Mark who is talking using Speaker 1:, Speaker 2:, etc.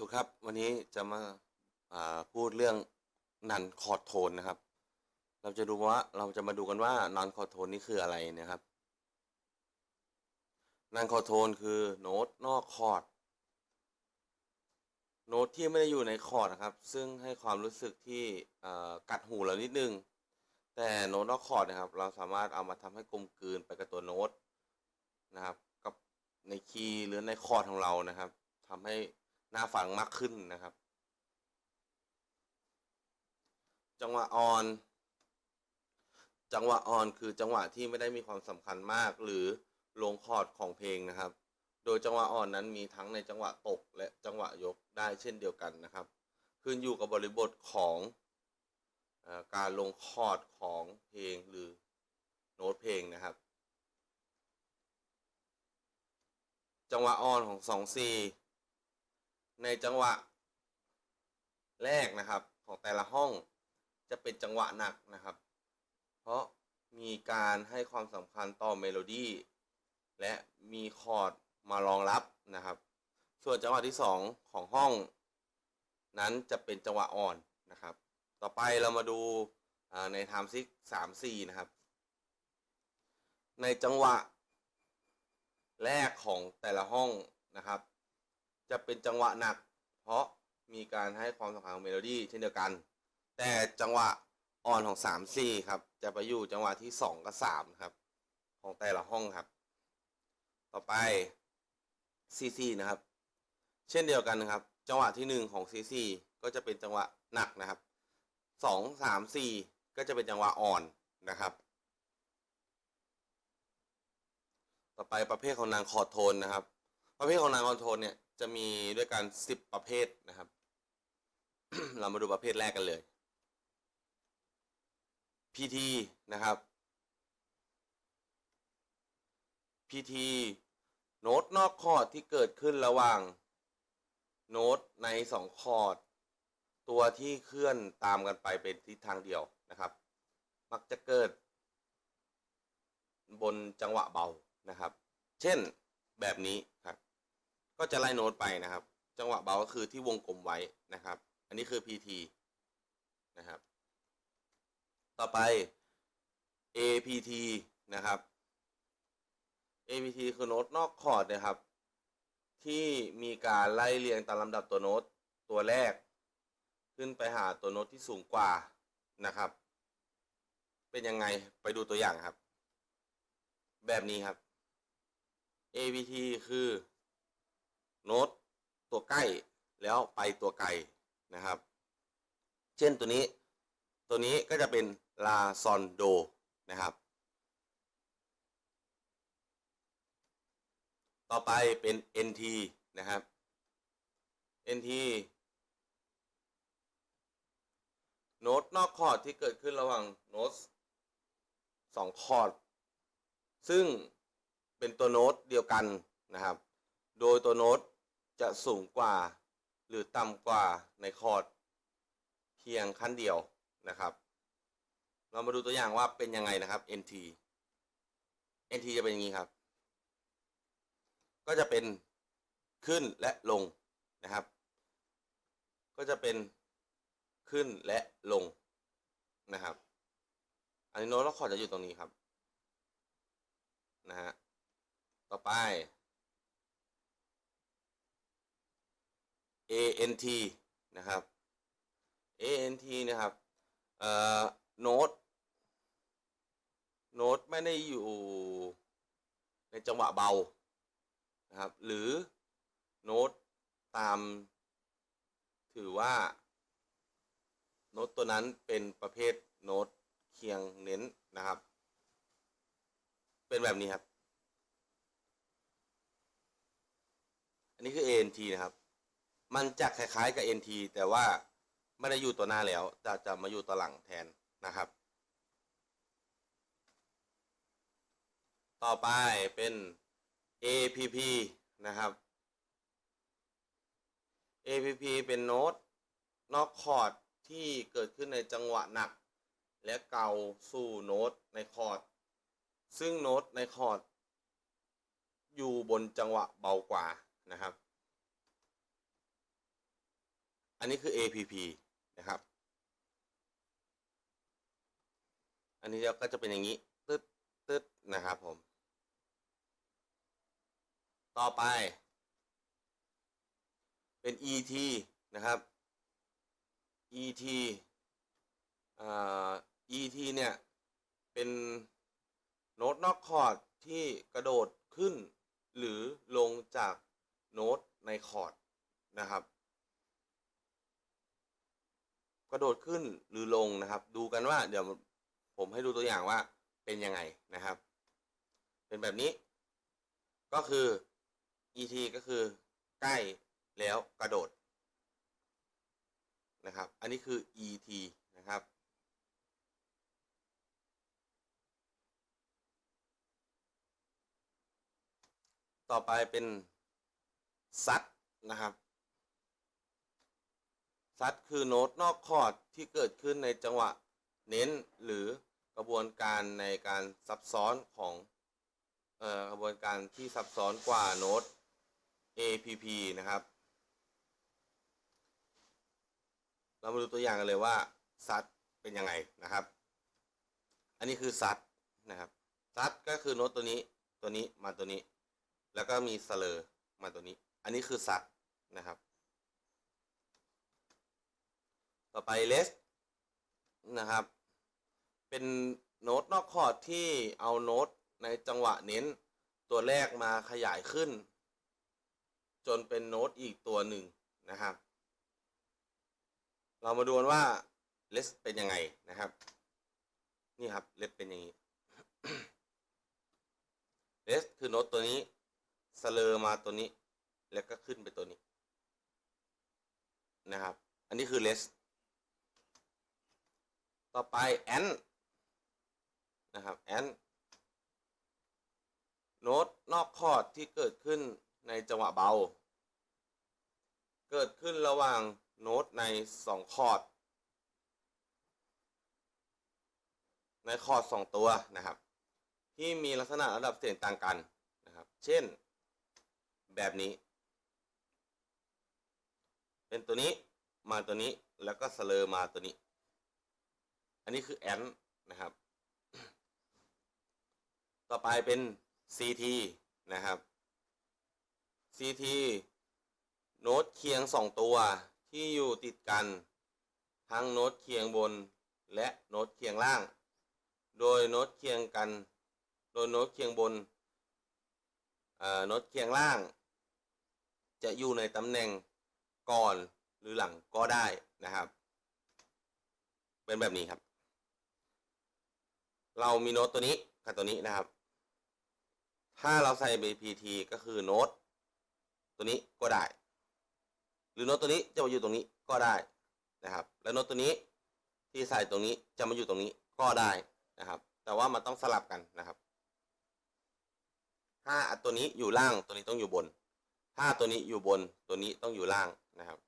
Speaker 1: สุครับ วันนี้จะมาาพูดเรื่องนันคอร์ดโทนนะครับ เราจะดูว่าเราจะมาดูกันว่านันคอร์ดโทนนี่คืออะไรนะครับนันคอร์ดโทนคือโน้ตนอกคอร์ดโน้ตที่ไม่ได้อยู่ในคอร์ดนะครับ ซึ่งให้ความรู้สึกที่กัดหูเรานิดนึง แต่โน้ตนอกคอร์ดนะครับ เราสามารถเอามาทำให้กลมกลืนไปกับตัวโน้ตนะครับ กับในคีย์หรือในคอร์ดของเรานะครับทำให้ น่าฟังมากขึ้นนะครับ จังหวะออน จังหวะออนคือจังหวะที่ไม่ได้มีความสำคัญมากหรือลงคอร์ดของเพลงนะครับ โดยจังหวะออนนั้นมีทั้งในจังหวะตกและจังหวะยกได้เช่นเดียวกันนะครับ ขึ้นอยู่กับบริบทของอการลงคอร์ดของเพลงหรือโน้ตเพลงนะครับ จังหวะออนของสองซี ในจังหวะแรกนะครับของแต่ละห้องจะเป็นจังหวะหนักนะครับ เพราะมีการให้ความสำคัญต่อเมโลดี้และมีคอร์ดมารองรับนะครับ ส่วนจังหวะที่สองของห้อง นั้นจะเป็นจังหวะอ่อนนะครับ ต่อไปเรามาดูในไทม์ซิกสามสี่นะครับ ในจังหวะแรกของแต่ละห้องนะครับ จะเป็นจังหวะหนัก เพราะมีการให้ความสำคัญของเมโลดี้เช่นเดียวกัน แต่จังหวะอ่อนของ3 4ครับ จะไปอยู่จังหวะที่ 2 กับ3ครับ ของแต่ละห้องครับ ต่อไป C C นะครับ เช่นเดียวกันนะครับ จังหวะที่ 1 ของ C C ก็จะเป็นจังหวะหนักนะครับ 2 3 4 ก็จะเป็นจังหวะอ่อนนะครับ ต่อไปประเภทของนางคอร์ดโทนนะครับ ประเภทของนางคอร์ดโทนเนี่ย จะมีด้วยกันสิบประเภทนะครับ เรามาดูประเภทแรกกันเลย PT นะครับ PT โน้ตนอกคอร์ดที่เกิดขึ้นระหว่าง โน้ตในสองคอร์ด ตัวที่เคลื่อนตามกันไปเป็นทิศทางเดียวนะครับ มักจะเกิด บนจังหวะเบานะครับ เช่นแบบนี้ครับ ก็จะไล่โน้ตไปนะครับ จังหวะเบาก็คือที่วงกลมไว้นะครับ อันนี้คือ PT นะครับ ต่อไป APT นะครับ APT คือโน้ตนอกคอร์ดนะครับ ที่มีการไล่เรียงตามลำดับตัวโน้ตตัวแรก ขึ้นไปหาตัวโน้ตที่สูงกว่านะครับ เป็นยังไงไปดูตัวอย่างครับ แบบนี้ครับ APT คือ โน้ตตัวใกล้แล้วไปตัวไกลนะครับ เช่นตัวนี้ ตัวนี้ก็จะเป็นลาซอนโดนะครับ ต่อไปเป็น NT นะครับ NT โน้ตนอกคอร์ดที่เกิดขึ้นระหว่างโน้ตสองคอร์ดซึ่งเป็นตัวโน้ตเดียวกันนะครับ โดยตัวโน้ต จะสูงกว่าหรือต่ำกว่าในคอร์ดเพียงขั้นเดียวนะครับ เรามาดูตัวอย่างว่าเป็นยังไงนะครับ NT NT จะเป็นอย่างนี้ครับ ก็จะเป็นขึ้นและลงนะครับ ก็จะเป็นขึ้นและลงนะครับ อันนี้โน้ตแล้วคอร์ดจะอยู่ตรงนี้ครับนะฮะต่อไป ANT นะครับ ANT นะครับเอ่อโน้ตโน้ตไม่ได้อยู่ในจังหวะเบานะครับ หรือโน้ตตาม ถือว่า โน้ตตัวนั้นเป็นประเภทโน้ตเคียงเน้นนะครับ เป็นแบบนี้ครับ อันนี้คือ ANT นะครับ มันจะคล้ายๆกับ NT แต่ว่าไม่ได้อยู่ตัวหน้าแล้ว จะจะมาอยู่ตัวหลังแทนนะครับ ต่อไปเป็น APP นะครับ APP เป็นโน้ตนอกคอร์ดที่เกิดขึ้นในจังหวะหนัก และเกาสู่โน้ตในคอร์ด ซึ่งโน้ตในคอร์ดอยู่บนจังหวะเบากว่านะครับ นนี้คือ APP นะครับ อันนี้ก็จะเป็นอย่างนี้ตึ๊ดตึ๊ดนะครับผม ต่อไป เป็น ET นะครับ ET อ่า ET เนี่ย เป็นโน้ตนอกคอร์ดที่กระโดดขึ้น หรือลงจากโน้ตในคอร์ดนะครับ กระโดดขึ้นหรือลงนะครับ ดูกันว่าเดี๋ยวผมให้ดูตัวอย่างว่าเป็นยังไงนะครับ เป็นแบบนี้ ก็คือ et ก็คือใกล้แล้วกระโดดนะครับ อันนี้คือ et นะครับ ต่อไปเป็นซัดนะครับ ซัดคือโน้ตนอกคอร์ดที่เกิดขึ้นในจังหวะเน้นหรือกระบวนการในการซับซ้อนของออกระบวนการที่ซับซ้อนกว่าโน้ต APP นะครับ เรามาดูตัวอย่างกันเลยว่าซัดเป็นยังไงนะครับ อันนี้คือซัดนะครับซัดก็คือโน้ตตัวนี้ตัวนี้มาตัวนี้ แล้วก็มีสเลอร์มาตัวนี้ อันนี้คือซัดนะครับ ต่อไปเลสนะครับ เป็นโน้ตนอกคอร์ดที่เอาโน้ตในจังหวะเน้นตัวแรกมาขยายขึ้น จนเป็นโน้ตอีกตัวหนึ่งนะครับ เรามาดูกันว่าเลสเป็นยังไงนะครับ นี่ครับเลสเป็นอย่างนี้เลสคือโน้ตตัวนี้สเลอร์มาตัวนี้ แล้วก็ขึ้นไปตัวนี้นะครับ อันนี้คือเลส ต่อไปแอนนะครับแอนโน้ตนอกคอร์ดที่เกิดขึ้นในจังหวะเบา เกิดขึ้นระหว่างโน้ตในสองคอร์ด ในคอร์ดสองตัวนะครับ ที่มีลักษณะระดับเสียงต่างกันนะครับ เช่นแบบนี้ เป็นตัวนี้มาตัวนี้แล้วก็สเลอมาตัวนี้ อันนี้คือแอนนะครับ ต่อไปเป็น CT นะครับ CT โน้ตเคียงสองตัวที่อยู่ติดกัน ทั้งโน้ตเคียงบนและโน้ตเคียงล่าง โดยโน้ตเคียงกัน โดยโน้ตเคียงบนโน้ตเคียงล่าง จะอยู่ในตำแหน่งก่อนหรือหลังก็ได้นะครับ เป็นแบบนี้ครับ เรามีโน้ตตัวนี้กับตัวนี้นะครับ ถ้าเราใส่ BPT ก็คือโน้ตตัวนี้ก็ได้ หรือโน้ตตัวนี้จะมาอยู่ตรงนี้ก็ได้นะครับ แล้วโน้ตตัวนี้ที่ใส่ตรงนี้จะมาอยู่ตรงนี้ก็ได้นะครับ แต่ว่ามันต้องสลับกันนะครับถ้าตัวนี้อยู่ล่างตัวนี้ต้องอยู่บน ถ้าตัวนี้อยู่บนตัวนี้ต้องอยู่ล่างนะครับ